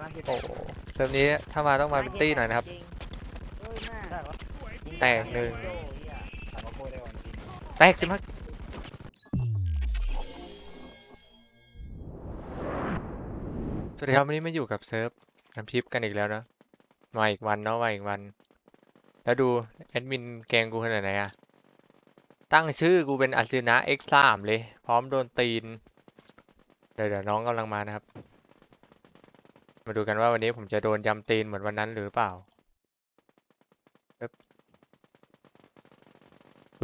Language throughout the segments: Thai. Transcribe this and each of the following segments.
มาเก็บโอ้โหเติมนี้ถ้ามาต้องมาเป็นตี้หน่อยนะครับ จงเฮ้ยแม่ได้ปะแตกหนึ่งโจ้เหี้ยถามว่าโคตรได้วันจริงแตกสิมากสวัสดีครับวันนี้มาอยู่กับเซิร์ฟน้ำทิปกันอีกแล้วนะมาอีกวันเนาะมาอีกวัน แล้วดูแอดมินแกล้งกูขนาดไหนอะตั้งชื่อกูเป็นอัศนะ X3 เลย พร้อมโดนตีน เดี๋ยวเดี๋ยวน้องกำลังมานะครับ มาดูกันว่าวันนี้ผมจะโดนยำตีนเหมือนวันนั้นหรือเปล่า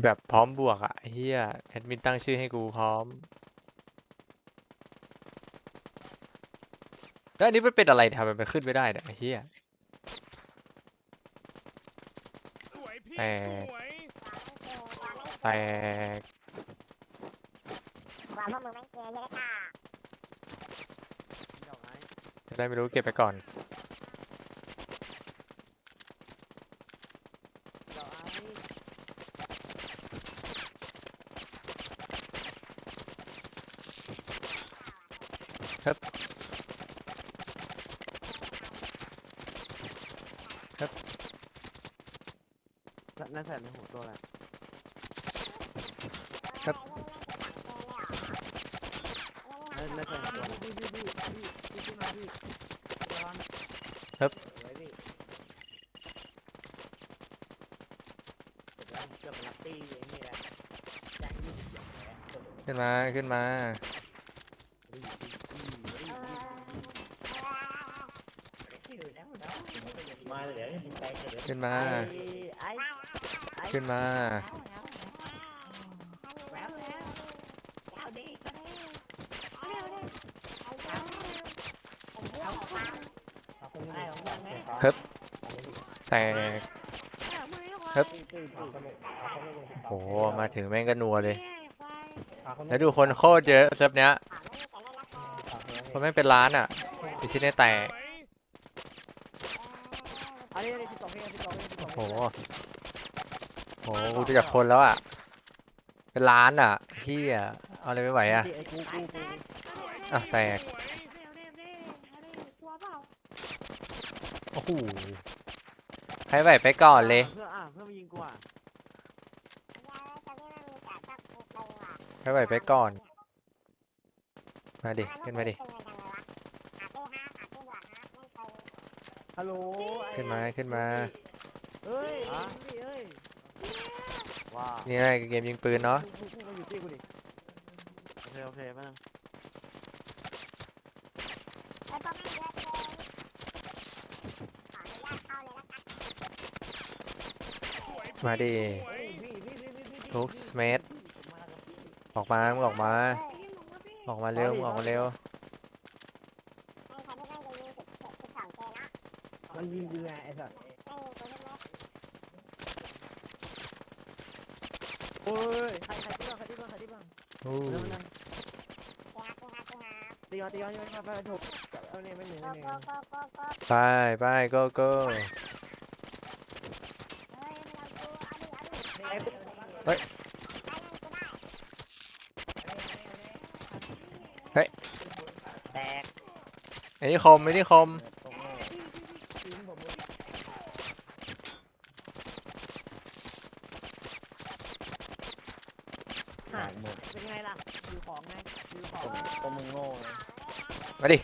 แบบพร้อมบวกอะเฮียแอดมินตั้งชื่อให้กูพร้อม แล้วอันนี้มันเป็นอะไรทำไมมันขึ้นไม่ได้เนี่ยไอ้เฮียสวยพี่แตกสวยแตกว่าพวกมึงแม่งเกย์เยอะค่ะดอกไม้จะ ได้ไม่รู้เก็บไปก่อนดอกไม้ครับนั่นนั่นใส่ในหัวตัวอะไรครับนั่นนั่นใส่ในหัวพี่พี่พี่พี่พี่พี่มาพี่ร้อน ครับ สวยพี่เดี๋ยวเกือบลัตตี้ไอ้นี่แหละใจยิ่งใหญ่แหละขึ้นมาขึ้นมารีบรีบรีบมาเลยเดี๋ยวไปเดี๋ยวขึ้นมา ไอ้ไอ้ขึ้นมา ฮึบแตกฮึบโหมาถึงแม่งก็นัวเลย แล้วดูคนโคตรเยอะเซิฟเนี้ย คนไม่งเป็นล้านอะดิชิเน่แตกอันนี้สิบสองเพลงสิบสองเพลงสิบสองเพโหโหกูจะจากคนแล้วอะ เป็นล้านอะพี่อะ เอาอะไรไม่ไหวอะ อะแตก โอ้โหใครไหวไปก่อนเลย เพื่ออะเพื่อมายิงกูอะใครไหวไปก่อน มาดิขึ้นมาดิ ฮัลโหลขึ้นมาขึ้นมา เฮ้ยพี่เอ้ยว้านี่ไงเกมยิงปืนเนาะ กูกูมาอยู่ที่กูดิโอเคโอเคมา มาดิเฮ้ยพี่พี่พี่พี่พี่ทุกสเมธออกมามึงออกมา ออกมาเร็วมึงออกมาเร็วมันยิงกูไงไอ้สัสโอ้ยใครใครที่บ้างใครที่บ้างใครที่บ้างอู้เร็วนั่งตีมาตีมาตีมาไปไปถูกเอาเนี่ยไม่หนึ่งไม่หนึ่งไปไป go go แตกไอ้นี่คมไอ้นี่คมเป็นไงล่ะดูของไงดูของก็มึงโง่นะมาดิ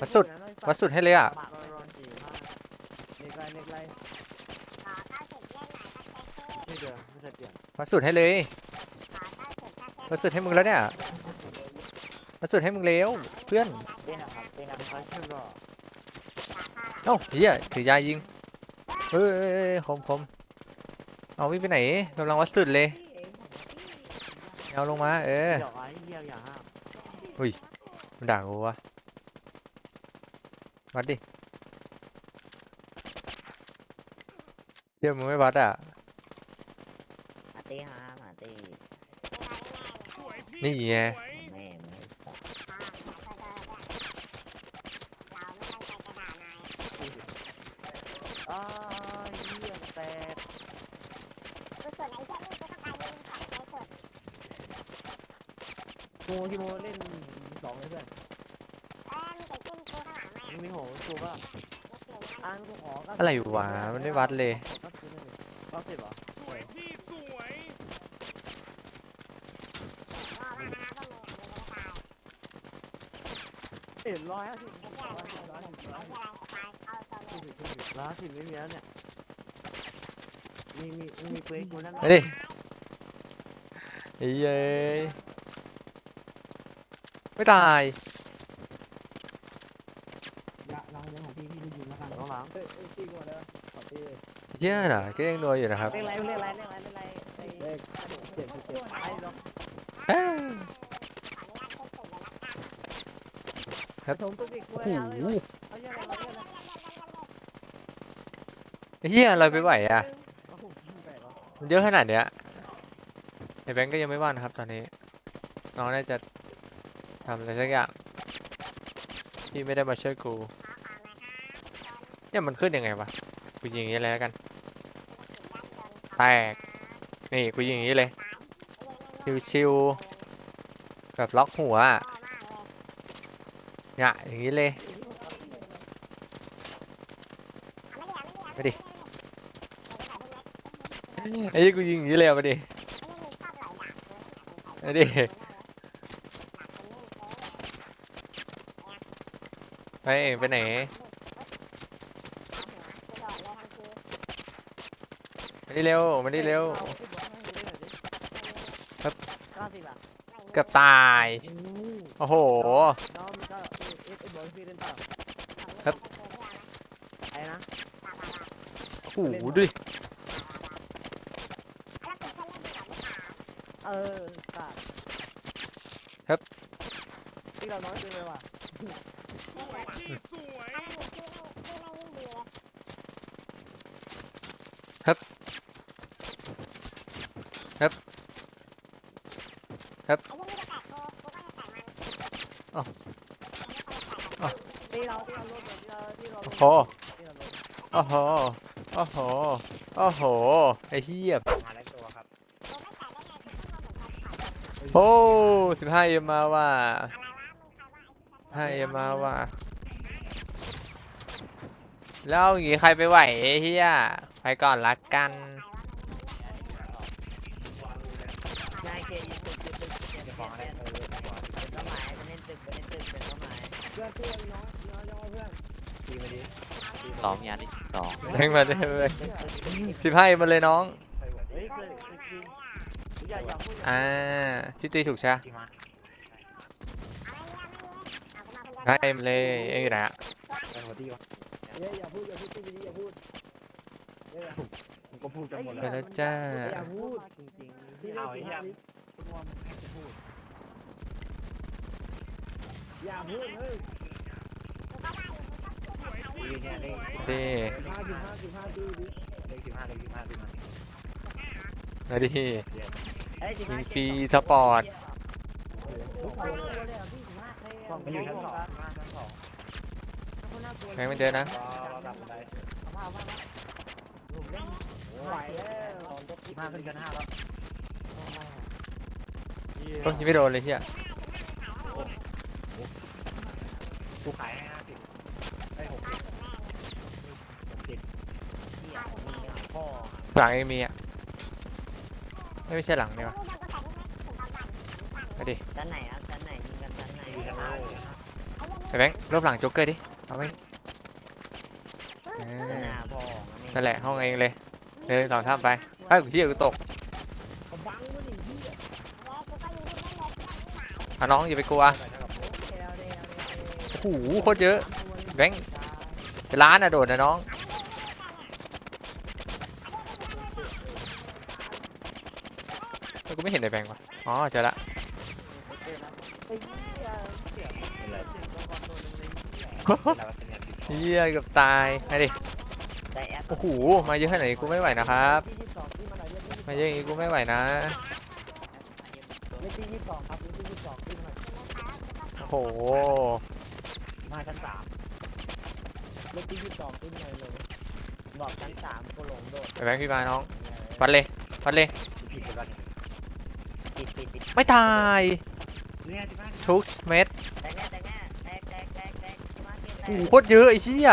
มาสุดมาสุดให้เลยอะ ปากร้อนจีมากเล็กไรเล็กไรไม่เดือไม่เคยเปลี่ยน มาสุดให้เลย มาสุดให้มึงแล้วเนี่ย มาสุดให้มึงเร็วเพื่อนเต้นนะครับเต้นนะเป็นคอนเทนต์หรอเอ้าเฮียถือยายิงเฮ้ยเฮ้ยเฮ้ยคมคมเอาวิ่งไปไหนกำลังวัดสุดเลยเอาลงมา เออเดี๋ยวไอ้เหี้ยอย่าห้ามมันด่ากูวะวัดดิเดี๋ยวมึงไม่วัดอะมาเต้ฮะมาเต้สวยพี่นี่ไงสวยแม่ไม่สับอ้าวเหี้ยแตกโมที่โมเล่นสองเลยเพื่อนเออมีแต่ขึ้นกูข้างหลังมาอืมีโหกูป่ะอ่านกูขอก็อะไรวะมันไม่วัดเลย ก็ซื้อหนึ่งก็สิบเหรอ สวยพี่สวย เอ็ดร้อยห้าสิบร้อยห้าสิบร้อยสิบร้อยสิบร้อยสิบไม่มีแล้วเนี่ย มีมีมีเฟซกูนั่นไปดิไอ้เย้ยไม่ตายล้างเรื่องของพี่พี่ดูแล้วกันต้องล้างเฮ้ยตีกูมาเลยอตีเหี้ยน่ะก็ยังนัวอยู่นะครับเรียกอะไรเรียกอะไรเรียกอะไรเรียกอะไรเลขเจ็ดเจ็ดไปหรอก เอ้ย ผสมตุ๊กอีกกูเลยเอาเลยเอาเยอะเลยเอาเยอะเลยไอ้เหี้ยเราไปไหวอะโอ้โหแปลกเหรอมันเยอะขนาดเนี้ยไอ้แบงก์ก็ยังไม่ว่างนะครับ ตอนนี้ น้องน่าจะทำอะไรสักอย่างที่ไม่ได้มาช่วยกูเนี่ยมันขึ้นยังไงวะกูยิงอย่างนี้เลยแล้วกันแตกนี่กูยิงอย่างนี้เลยชิวๆแบบล็อกหัวอะ เนี่ยอย่างนี้เลยไปดิไอ้ยี่กูยิงอย่างนี้เลยเอาไปดิไปดิไปไปไหนมาดิเร็วมาดิเร็วครับเกือบตาย โอ้โห น้องมันก็เอฟเอฟบอลซีเรนต่อ ครับ ไอ้นะ โอ้โหดูดิเออขาดครับ ที่เราน้อยเกินไปว่ะสวยพี่สวยที่เราที่เราลดเลยที่เราที่เราลโอ้ดโหที่เราลดโอ้โห โอ้โห โอ้โห ไอ้เหี้ยมาแล้วตัวครับโอ้สิบห้าเอ็มมาว่ะห้าเอ็มมาว่ะแล้วอย่างงี้ใครไปไหวไอ้เหี้ยไปก่อนละกันนายเกย์ยิงตึกตึกตึกตึกของอะไรเออเป็นเป้าหมายเป็นเล่นตึกเป็นเล่นตึกเป็นเป้าหมายเพื่อนเพื่อนน้องน้องน้องเพื่อนทีมาดิ สองยานที่สองแม่งมาเลยสิบห้าเอ็มมาเลยน้องเฮ้ยเคยจริงอย่าอย่าพูดอ่าพี่ตีถูกใช่ไหมใช่มาเลยเอ็งอยู่ไหนอะเฮ้ยอย่าพูดอย่าพูดจริงอย่าพูดเฮ้ยผมก็พูดกันหมดไปแล้วแล้วจ้าอย่าพูดจริงๆที่เอาไอ้เหี้ยตัวมันให้กูพูดอย่าพูดเฮ้ย สวยพี่สวยดีห้าสิบห้าสิบห้าดูดิเลขสิบห้าเลขสิบห้าสิบห้ามาดิเฮ้ยสิบยิห้างฟรีสปอร์ตมันอยู่ชั้นสองชั้นสองแม่งไม่เจอนะเราดับบันไดไหวแล้วสิบห้าขึ้นชั้นห้าแล้วโอ้ยยังไม่โดนเลยเฮียกูขายให้ห้าสิบได้หกสิบหกสิบเหี้ยมึงเนี่ยพ่อ หลังเองมีอะไม่ไม่ใช่หลังนี่วะไปดิด้านไหนครับด้านไหนยิงกันด้านไหนอยู่ชั้นห้าไปแบงค์รอบหลังโจ๊กเกอร์ดิเอาไปเอด้านอหน้าพ่อนั่นแหละห้องเองเลยเดินสองท่ามไปไอ้ยเฮียกูตกเขาบังวะนี่เหี้ยเอาน้องอย่าไปกลัวโอ้โหโคตรเยอะแบงค์จะล้านอะโดดนะน้องเฮ้ยกู ไม่เห็นในแบงค์วะอ๋อเจอละไอ้เหี้ยเสียงอะไรเสียงตัวก่อนตัวนึงเลยเหี้ยเฮียเกือบตายไปดิได้แอปโอ้โหมาเยอะขนาดนี้กูไม่ไหวนะครับที่ยี่สิบสองที่มาไหนเรียกที่มาเยอะอย่างนี้กูไม่ไหวนะเลขที่ยี่สิบสองครับเลขที่ยี่สิบสองที่มาโอ้โหมาชั้นสามเลขที่ยี่สิบสองที่มาเลยบอกชั้นสามกูหลงโดดไปแบงค์พี่มาน้องฟัดเลยฟัดเลยผิด ไปแล้วติดติดติดไม่ตายเนี่ยสิบห้าทุกเม็ดแตกแน่แตกแน่แตกแตกแตกแตกมาเก็บโอ้โหโคตรเยอะไอ้เหี้ย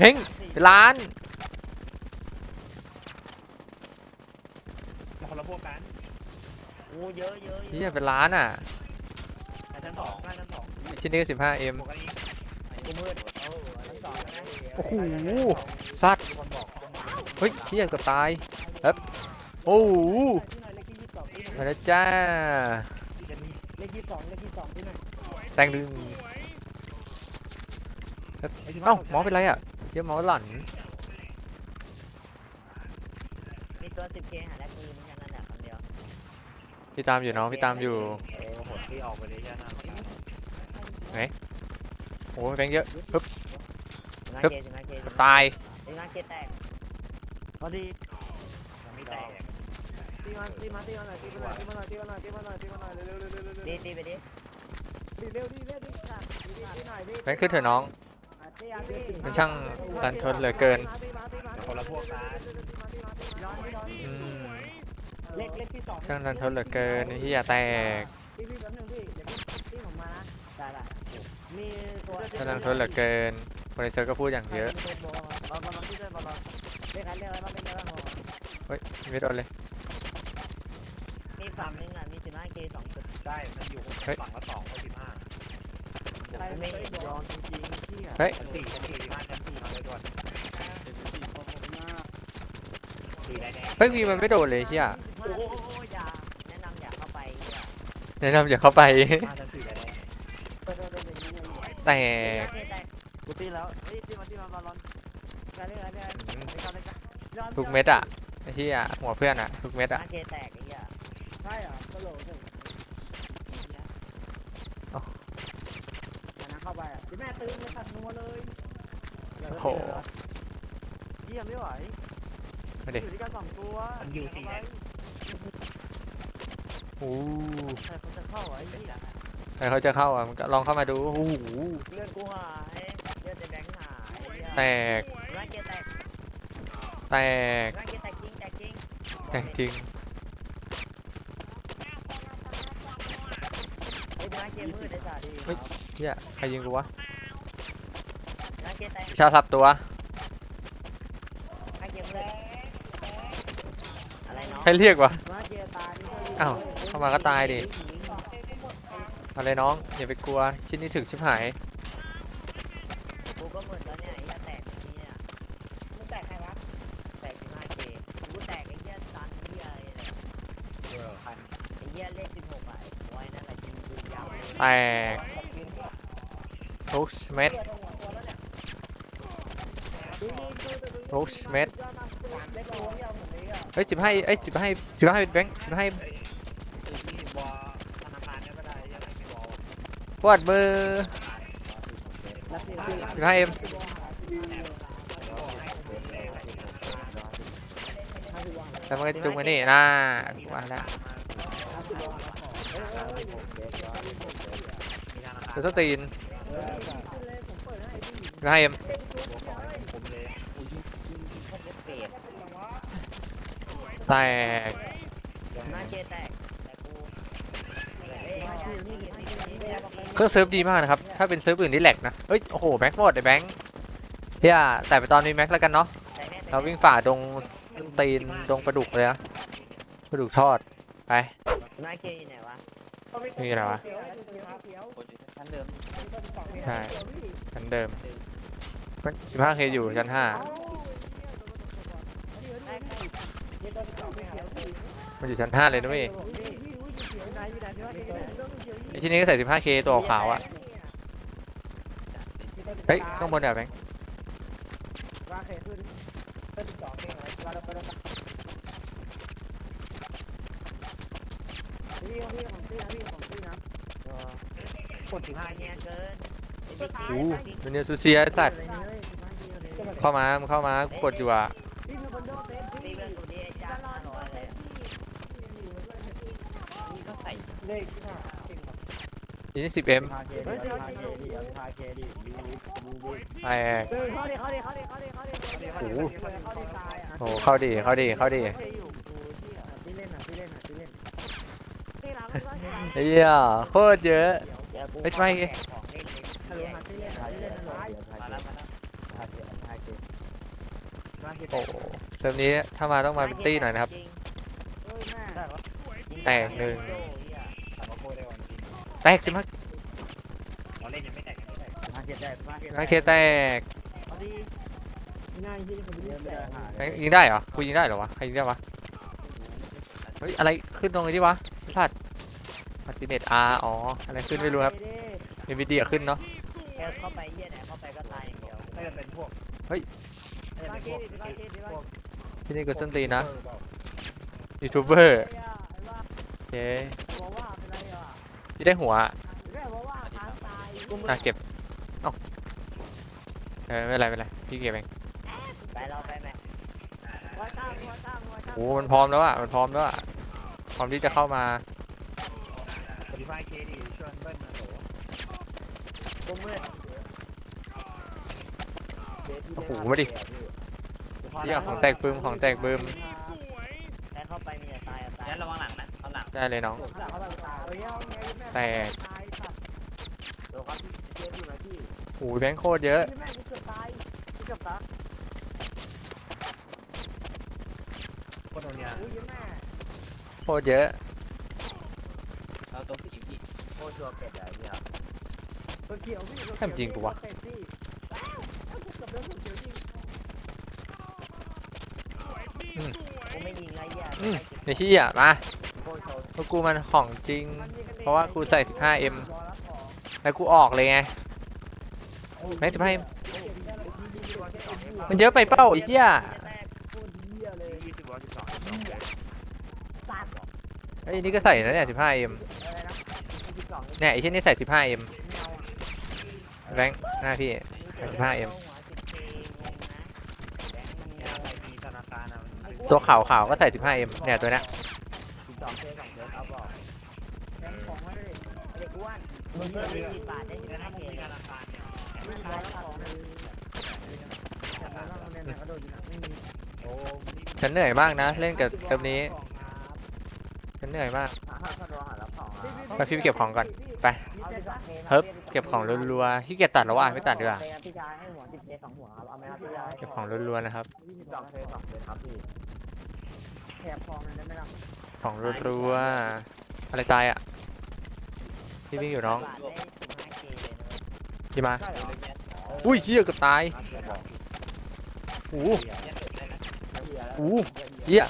เพ่งเป็นล้านมาคนละพวกกันโอ้เยอะเยอะเหี้ยเป็นล้านอะแค่ชั้นสองแค่ชั้นสองชิ้นนี้ก็สิบห้าเอ็มพวกกันอีกกูมืดโอ้ทั้งสองนะโอ้โหสัตว์มีคนบอกเฮ้ยเหี้ยเกือบตายเอ๊บโอ้โห มาแล้วจ้า เลขยี่สองเลขยี่สองที่ไหนแต่งดึงเอ้าหมอเป็นไรอะเหี้ยหมอหลั่นมีตัวสิบเคหาแลกปืนแค่นั้นแหละคนเดียวพี่ตามอยู่น้องพี่ตามอยู่เออหดที่ออกไปเลยแค่นั้นโอ้ยแบงค์เยอะปึ๊บสิมาครับเคสิมาเคสิตายมาเคแตกพอดียังไม่แตก ตีมาตีมาตีมาหน่อยตีมาหน่อยตีมาหน่อยตีมาหน่อยตีมาหน่อยตีมาหน่อยเร็วเร็วเร็วเร็วเร็วดีดีไปดิดีเร็วดีเร็วดีค่ะดีดีหน่อยดีแบงค์ขึ้นเถอะน้องตีอะตีมันช่างดันทนเหลือเกินตีมาตีมาเดี๋ยวคนละพวกกันย้อนย้อนอืมเลขเลขที่สองช่างดันทนเหลือเกินไอ้เหี้ยแตกพี่พี่แป๊บนึงพี่เดี๋ยวพี่พี่ผมมานะได้ได้มีตัวช่างดันทนเหลือเกินคนในเซิร์ฟก็พูดอย่างเยอะบอลบอลบอลที่ด้วยบอลเลขอะไรเลขอะไรบ้างเลขอะไรบ้างเฮ้ยไม่โดนเลยมีฝั่งนึงอะ มีสิมาเคสองจุดได้มันอยู่คนเฮ้ยฝั่งละสองคนสิบห้าใครไม่ยอมจริงๆที่อะเฮ้ย ชั้นสี่ชั้นสี่สิบห้าชั้นสี่มาเลยด่วนสี่ได้แน่เฮ้ยวีมันไม่โดนเลยไอ้เหี้ยโอ้โหอย่าแนะนำอย่าเข้าไปเนี่ยแนะนำอย่าเข้าไปห้าชั้นสี่ได้แน่แตกกูตีแล้วเฮ้ยตีมาตีมาบอลกันเลยกันเลยกันเลยกันทุกเม็ดอะไอ้เหี้ยหัวเพื่อนอะทุกเม็ดอะมาเคแตกไอ้เหี้ยใช่อะตลกเลยนะเข้าไปอะ แม่ตื่นเลยขัดนัวเลยโอ้โหเยี่ยมไม่ไหวมาดิอยู่ที่กันสองตัวมันอยู่สี่แน่โอ้ใครเขาจะเข้าไอ้เหี้ยใครเขาจะเข้าอะมันก็ลองเข้ามาดูโอ้โหเลือดกูหายเลือดในแบงค์หายแตกมาเคแตกแตกมาเคแตกจริงแตกจริงแตกจริงไอ้มาเคมืดไอ้สัตว์เหี้ยใครยิงกูวะ มาเคแตกชาสับตัว มาเคมืดอะไรเนาะใครเรียกวะ มาเจตานี่อ้าวเข้ามาก็ตายดิอะไรน้อง อย่าไปกลัว ชิ้นนี้ถึกชิบหาย กูก็หมดแล้วเนี่ยไอ้เหี้ยแตกนี่เนี่ยมึงแตกใครวะแตกที่มาเคกูแตกไอ้เหี้ยตันเหี้ยไอ้เนี่ยไอ้เหี้ยเลขสิบหกอะไว้นั่นแหละยิงกูยาวเลย แตกทุกเม็ด ทุกเมดเฮ้ยสิบให้เอ้ยสิบให้สิบให้แบงค์สิบให้ไอ้ที่วอธนาคารเนี่ยก็ได้ยังไงมีวอลปวดมือสิบให้เอ็มแล้วมันก็จุงมานี่น่าว่าแล้วมีธนาคารตัวสตีนสิบห้เอ็มเลย แตกมาเคแตกแต่กูเอ้ยมาเคนี่นี่นี่นี่เครื่องเซิร์ฟดีมากนะครับ ถ้าเป็นเซิร์ฟอื่นนี่แหลกนะเอ้ย โอ้โห แม็กหมดไอ้แบงค์เฮียแต่ไปตอนนี้แม็กแล้วกันเนาะแต่แน่เราวิ่งฝ่าดงตีนดงปลาดุกเลยนะปลาดุกทอด ไปมาเคอยู่ไหนวะนี่อะไรวะชั้นเดิมใช่ชั้นเดิมสิบห้าเคอยู่ชั้นห้า มันอยู่ชั้นห้าเลยนะเว้ยไอ้ที่นี้ก็ใส่สิบห้าเคตัวขาวอะเฮ้ยข้างบนเดี๋ยวแบงค์ราเคขึ้นเป็นสองเองอะไรเราไปเราพี่พี่ของพี่นะพี่ของพี่นะกดสิบห้ามาเนียเกินโอ้ดูเนียซูเซียไอ้สัตว์เข้ามามึงเข้ามากดอยู่อะ เลขที่ห้าเก่งแบบยี่สิบเอ็มไปโอ้เข้าโหเข้าดีเข้าดีเข้าดีเยี่เเพิ่รัเฮียโคตรเยอะไม่ใช่ไมกี้เโอ้เติมนี้ถ้ามาต้องมาเป็นตี้หน่อยนะครับแตกหนึ่ง กสิมาเราเล่นยังไม่แตกยังไม่แตกมาเก็บได้มาเก็บโอเคแตกเอาดีง่ายที่คนที่ไม่ได้หาเอ้ยยิงได้เหรอกูยิงได้เหรอวะใครยิงได้วะเฮ้ยอะไรขึ้นตรงนี้ดิวะพลาดมาติเน็ตอาอ๋ออะไรขึ้นไม่รู้ครับมีวิดีโอขึ้นเนาะแค่เข้าไปเหี้ยไหนเข้าไปก็ตายอย่างเดียวน่าจะเป็นพวกเฮ้ยน่าจะมาเป็นเก็พวบกดิมาเก็บดิมาที่นี่กูส้นตีนนะเออเปล่ายูทูบเบอร์เฮ้ย ที่ได้หัวอะแม่บอกว่าค้างตายอะเก็บ เอ้าเออไม่เป็นไรไม่เป็นไรพี่เก็บเองไปเราไปไหมหัวตั้งหัวตั้งหัวตั้งโอ้มันพร้อมแล้วอะมันพร้อมแล้วอะพร้อมที่จะเข้ามาปฏิภาณเคดีชวนเบิ้ลมาโหกูมืดโอ้โหมาดิเรียกของแตกบึมของแตกบึมแค่เข้าไปมีแต่ตายอะตายงั้นระวังหลังนะเอาหลัง ได้เลยน้องเขาแบบตายเฮ้ยเอาไงแม่แตกตายสัตว์เดี๋ยวครับพี่เจ๊อยู่ไหนพี่โอ้ยแบงค์โคตรเยอะแม่กูเกือบตายกูเกือบตายโคตรโดนยาอุ้ยแม่โคตรเยอะ เราตัวผู้หญิงพี่โคตรชัวเป็ดอะเนี่ยตัวเขียวพี่ตัวให้มันจริงกูวะเตะสิว้าวเอากูเกือบโดนตัวเขียวจริงกูไม่ยิงไรเหี้ยอืมไอ้ที่อะมาโคต รโชว์เพราะกูมันของจริงมันยิงกันองเพราะว่ากูใส่ 15M รอรับของแล้วกูออกเลยไงแม่งจะให้มันเยอะไปเป้าไอ้เหี้ยโคตรเหี้ยเลยยี่สิบวันสิบสองสัตว์เหรอไอ้ยนี่ก็ใส่นะเนี่ย 15M อะไรนะยี่สิบสองเนี่ยไอ้ที่นี่ใส่ 15M แมวอะแบงค์หน้าพี่ 15M เนี่ยอะไรมีธนาคารอะมันตัวขาวขาวๆก็ใส่ 15M เนี่ยตัวเนี้ย สิบสองเคสองเคสเอาบอก แทงของมาเลยเด็กอ้วน มึง เพิ่มยี่สิบบาทได้ยี่สิบถ้าห้ามึเคงมีธนาคารเนี่ยไม่ร้อยของเลยแต่ละโรงเรียนไหนก็โดนอยู่นะไม่มีโอ้ฉันเหนื่อยมากนะ เล่นกับเซิร์ฟนี้ ฉันเหนื่อยมากหาข้าวรอหารับของอะไปพี่ไปเก็บของก่อน ไป เฮิบเก็บของรัวๆขี้เกียจตัดแล้วว่ะไม่ตัดดีกว่าพี่ชายให้หัวสิบเคสองหัวเอาไหมครับพี่ชายเก็บของรัวๆนะครับสองเคสองเคสครับพี่แถบของเลยได้ไหมล่ะของรัวๆอะไรตายอะ พี่วิ่งอยู่น้องบาทได้สิบห้าเคเลยนะที่มาใช่เหรออุ้ยเฮียเกือบตายครับเดี๋ยวบอกโอ้โหเหี้ยเนี่ยเกิดได้นะเหี้ยแล้วโอ้โหเฮีย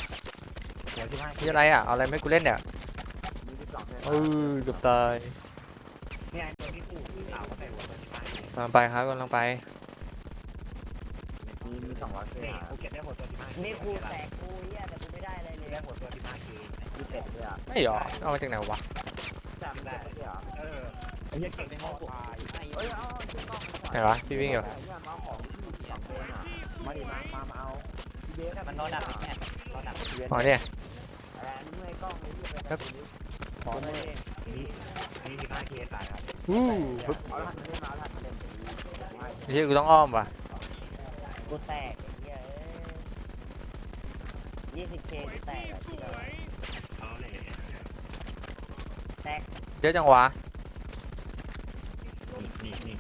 หัวสิบห้าเฮียอะไรอะเอาอะไรไม่ให้กูเล่นเนี่ยมีสิบสองเคสเออเกือบตายเนี่ยตัวที่ปู่ที่สาวก็ใส่หัวตัวสิบห้ากำลังไปครับกำลังไปมีมีสองร้อยเคสนี่อะกูเก็บได้หัวตัวสิบห้านี่ครูแตกครูเหี้ยแต่กูไม่ได้อะไรเลยได้หัวตัวสิบห้าเคมีเป็ดด้วยอะไม่หรอเอามาจากไหนวะ จำได้ เหรอเออไอ้เหี้ยเก็บในห้องตายเฮ้ยเอาชุดนอกไหนวะพี่วิ่งอยู่เพื่อนมาของที่สองเคสอะมาดิมามาเอาเบสมันรอดักแม่รอดักอ๋อเนี่ยอะไรเมื่อยกล้องเลยที่ไปขอเลยนี่นี่สิบห้าเคตายครับอู้ปึ๊บเอาถัดมาเล่นมาเอาถัดมาเล่นเฮียกูต้องอ้อมว่ะกูแตกไอ้เหี้ยยี่สิบเคกูแตกอะที่เราเอา เลยเยอะจังวะนี่นี่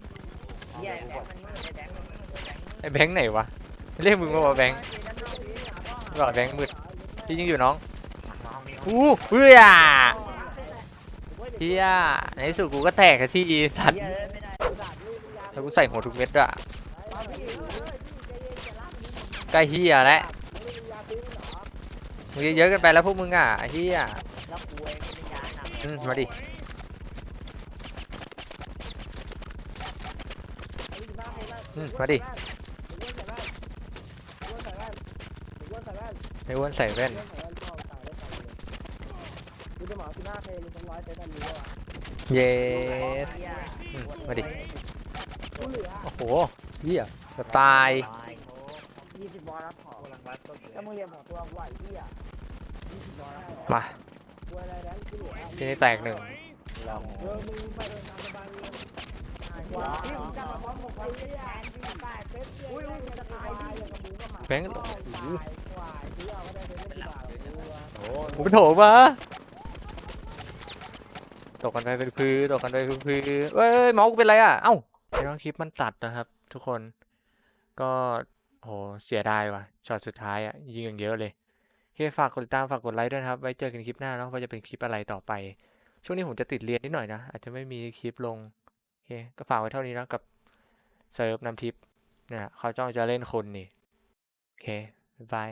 เหี้ยแบงค์มันมืดไอ้แบงค์มันมืดไอ้แบงค์มืดไอ้แบงค์ไหนวะเรียกมึงว่าแบงค์ว่าแบงค์มืดพี่ยังอยู่น้องมาห้องนี้อู้เฮ้ยอะเฮียในที่สุดกูก็แตกกันที่สัตว์เหี้ยเอ้ยไม่ได้แล้วกูใส่หัวทุกเม็ดด้วยอะใกล้เฮียแล้วมึงเยอะๆกันไปแล้วพวกมึงอะไอ้เฮีย มมาดิอืมมาดิไอ้อ้วนใส่แว่นกูจะหมาสิบห้าเคมีสองร้อยเซตอันนี้ด้วยเย้เหี้ยอืมมาดิกูเหลือโอ้โหเฮียจะตายตายยี่สิบบอลรับของกำลังวัดต้นเลยถ้ามึงเรียนของตัวไหวที่อะยี่สิบบอลรับของมา ทีนี้แตกหนึ่งลองเออมึงไปเดินทางสบายเลยว้าวที่มึงกลับมาพร้อมกับคนที่แทนที่ตายเป๊ะอุ้ยอุ้ยจะตายดิอย่างกับมึงก็หมาแบงค์ตายควายที่เอาก็ได้เป็นไม่กี่บาทกูกูเป็นโถมา ตกกันไปเป็นพื้นตกกันไปเป็นพื้นเอ้ยเมาส์กูเป็นไรอะ เอ้าเดี๋ยวคลิปมันตัดนะครับ ทุกคน ก็โหเสียดายว่ะ ช็อตสุดท้ายอะ ยิงอย่างเยอะเลยโอ เคฝากกดติดตามฝากกดไลค์ด้วยนะครับ ไว้เจอกันคลิปหน้าเนาะว่าจะเป็นคลิปอะไรต่อไป ช่วงนี้ผมจะติดเรียนนิดหน่อยนะ อาจจะไม่มีคลิปลงโอเคก็ฝากไว้เท่านี้นะกับเซิร์ฟน้ำทิพย์เนี่ยเขาจ้องจะเล่นคนนี่โอเคบาย